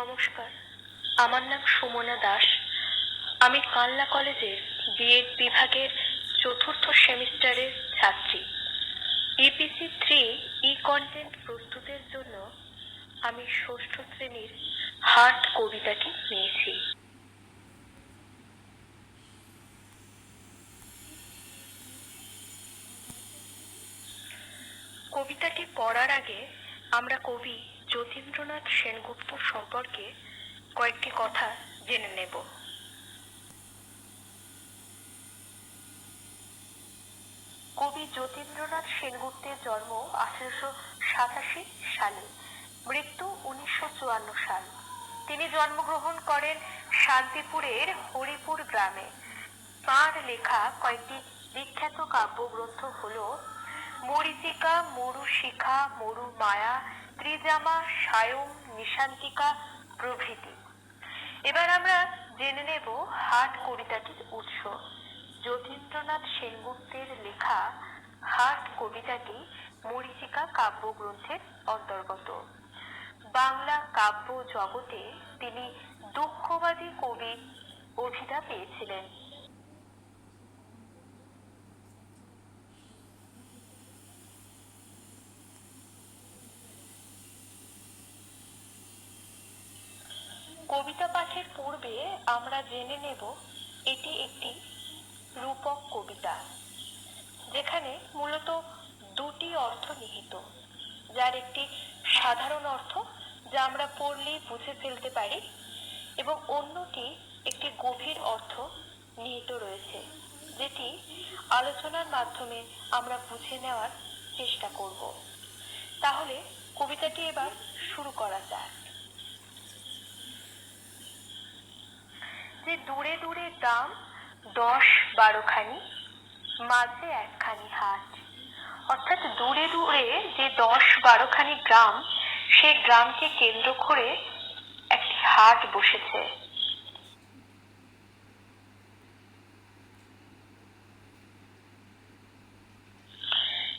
নমস্কার। আমার নাম সুমনা দাস। আমি কানলা কলেজের বিএড বিভাগের চতুর্থ সেমিস্টারের ছাত্রী। ইপিসি থ্রি ই কন্টেন্ট প্রস্তুতের জন্য আমি ষষ্ঠ শ্রেণির হার্ট কবিতাটি নিয়েছি। কবিতাটি পড়ার আগে আমরা কবি যতীন্দ্রনাথ সেনগুপ্ত সম্পর্কে কয়েকটি কথা জেনে নেব। কবি যতীন্দ্রনাথ সেনগুপ্তের জন্ম আঠেরোশো সাতাশি সালে, মৃত্যু উনিশশো চুয়ান্ন সাল। তিনি জন্মগ্রহণ করেন শান্তিপুরের হরিপুর গ্রামে। তাঁর লেখা কয়েকটি বিখ্যাত কাব্যগ্রন্থ হলো মরিচিকা মরু শিখা মরু মায়া ত্রিজামা, সায়ং, নিশান্তিকা প্রভৃতি। এবার আমরা জেনে নেব হাট কবিতাটির উৎস। যতীন্দ্রনাথ সেনগুপ্তের লেখা হাট কবিতাটি মরিচিকা কাব্যগ্রন্থের অন্তর্গত। বাংলা কাব্য জগতে তিনি দুঃখবাদী কবি অভিধা পেয়েছিলেন। কবিতা পাঠের পূর্বে আমরা জেনে নেব, এটি একটি রূপক কবিতা, যেখানে মূলত দুটি অর্থ নিহিত। যার একটি সাধারণ অর্থ যা আমরা পড়লেই বুঝে ফেলতে পারি এবং অন্যটি একটি গভীর অর্থ নিহিত রয়েছে, যেটি আলোচনার মাধ্যমে আমরা বুঝে নেওয়ার চেষ্টা করব। তাহলে কবিতাটি এবার শুরু করা যাক। যে দূরে দূরে গ্রাম, দশ বারোখানি মাঝে একখানি হাট। অর্থাৎ দূরে দূরে যে দশ বারোখানি গ্রাম সেই গ্রামকে কেন্দ্র করে একটি হাট বসেছে।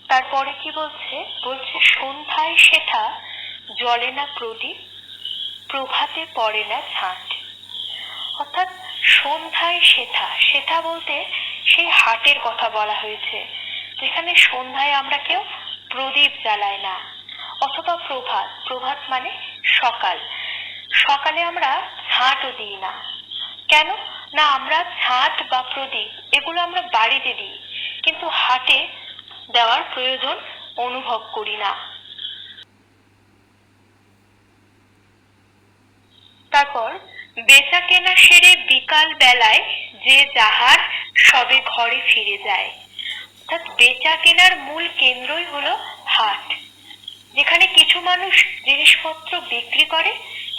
তারপরে কি বলছে? বলছে, সন্ধ্যায় সেটা জলে না প্রদীপ, প্রভাতে পড়ে না ছাঁট। অর্থাৎ সন্ধ্যায় সেথা। সেথা বলতে সেই হাটের কথা বলা হয়েছে, যেখানে সন্ধ্যায় আমরা কেউ প্রদীপ জ্বালাই না, অথবা প্রভাত। প্রভাত মানে সকাল। সকালে আমরা ঝাঁটও দিই না। কেন? না, আমরা ঝাঁট বা প্রদীপ, এগুলো আমরা বাড়িতে দিই, কিন্তু হাটে দেওয়ার প্রয়োজন অনুভব করি না। তারপর বেচা কেনা সেরে বিকাল বেলায় যে যাহার সবে ঘরে ফিরে যায়। অর্থাৎ বেচা কেনার মূল কেন্দ্রই হলো হাট, যেখানে কিছু মানুষ জিনিসপত্র বিক্রি করে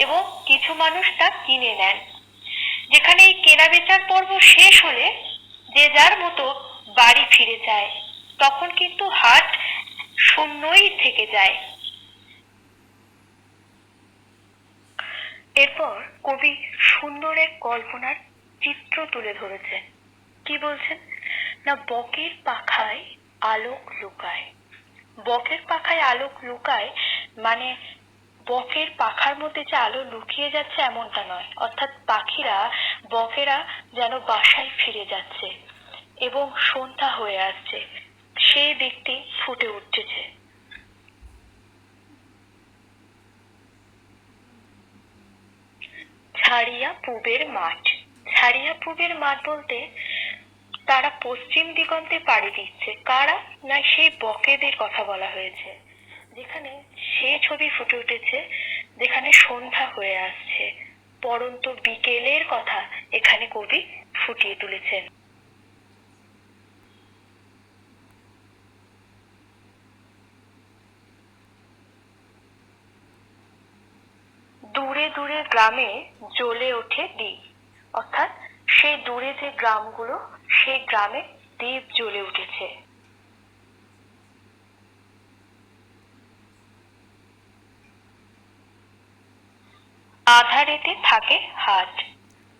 এবং কিছু মানুষ তা কিনে নেন। যেখানে এই কেনা বেচার পর্ব শেষ হলে যে যার মতো বাড়ি ফিরে যায়, তখন কিন্তু হাট শূন্যই থেকে যায়। এরপর কবি সুন্দর এক কল্পনার চিত্র তুলে ধরেছেন। কি বলছেন? না, বকের পাখায় আলোক লুকায়। বকের পাখায় আলোক লুকায় মানে বকের পাখার মধ্যে যে আলো লুকিয়ে যাচ্ছে এমনটা নয়। অর্থাৎ পাখিরা, বকেরা যেন বাসায় ফিরে যাচ্ছে এবং সন্ধ্যা হয়ে আসছে। সেই দিকটি ফুটে উঠতেছে ছাড়িয়া পূবের মাঠ। ছাড়িয়া পূবের মাঠ বলতে তারা পশ্চিম দিগন্তে পাড়ি দিচ্ছে। কারা? না, সেই বকেদের কথা বলা হয়েছে, যেখানে সে ছবি ফুটে উঠেছে, যেখানে সন্ধ্যা হয়ে আসছে। পরন্ত বিকেলের কথা এখানে কবি ফুটিয়ে তুলেছেন। দূরে গ্রামে জ্বলে ওঠে দ্বীপ। অর্থাৎ সেই দূরে যে গ্রামগুলো, সেই গ্রামে দ্বীপ জ্বলে উঠেছে। আধারেতে থাকে হাট।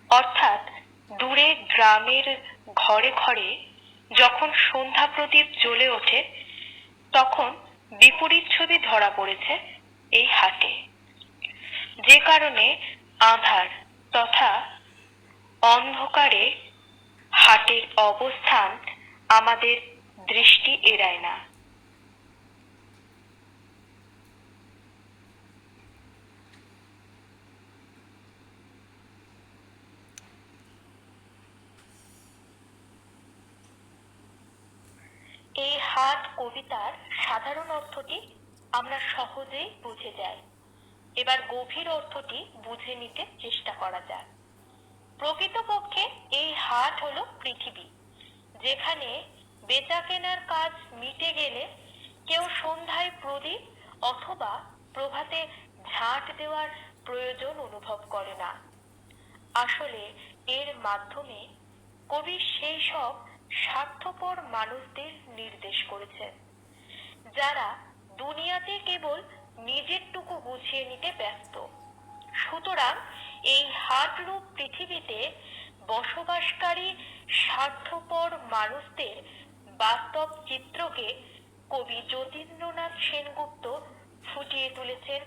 অর্থাৎ দূরে গ্রামের ঘরে ঘরে যখন সন্ধ্যা প্রদীপ জ্বলে ওঠে, তখন বিপরীত ছবি ধরা পড়েছে এই হাটে। যে কারণে আধার তথা অন্ধকারে হাটের অবস্থান আমাদের দৃষ্টি এড়ায় না। এই হাট কবিতার সাধারণ অর্থটি আমরা সহজেই বুঝে যাই। এবার গভীর অর্থটি বুঝে নিতে চেষ্টা করা যাক। প্রকৃতপক্ষে এই হাট হলো পৃথিবী, যেখানে বেচা কেনার কাজ মিটে গেলে কেউ সন্ধ্যায় প্রদীপ অথবা প্রভাতে ঝাঁট দেওয়ার প্রয়োজন অনুভব করে না। আসলে এর মাধ্যমে কবি সেই সব স্বার্থপর মানুষদের নির্দেশ করেছেন, যারা দুনিয়াতে কেবল নিজেরটুকু গুছিয়ে নিতে ব্যস্ত। সুতরাং এই হাটরূপ পৃথিবীতে বসবাসকারী স্বার্থপর মানুষদের বাস্তব চিত্রকে কবি যতীন্দ্রনাথ সেনগুপ্ত ফুটিয়ে তুলেছেন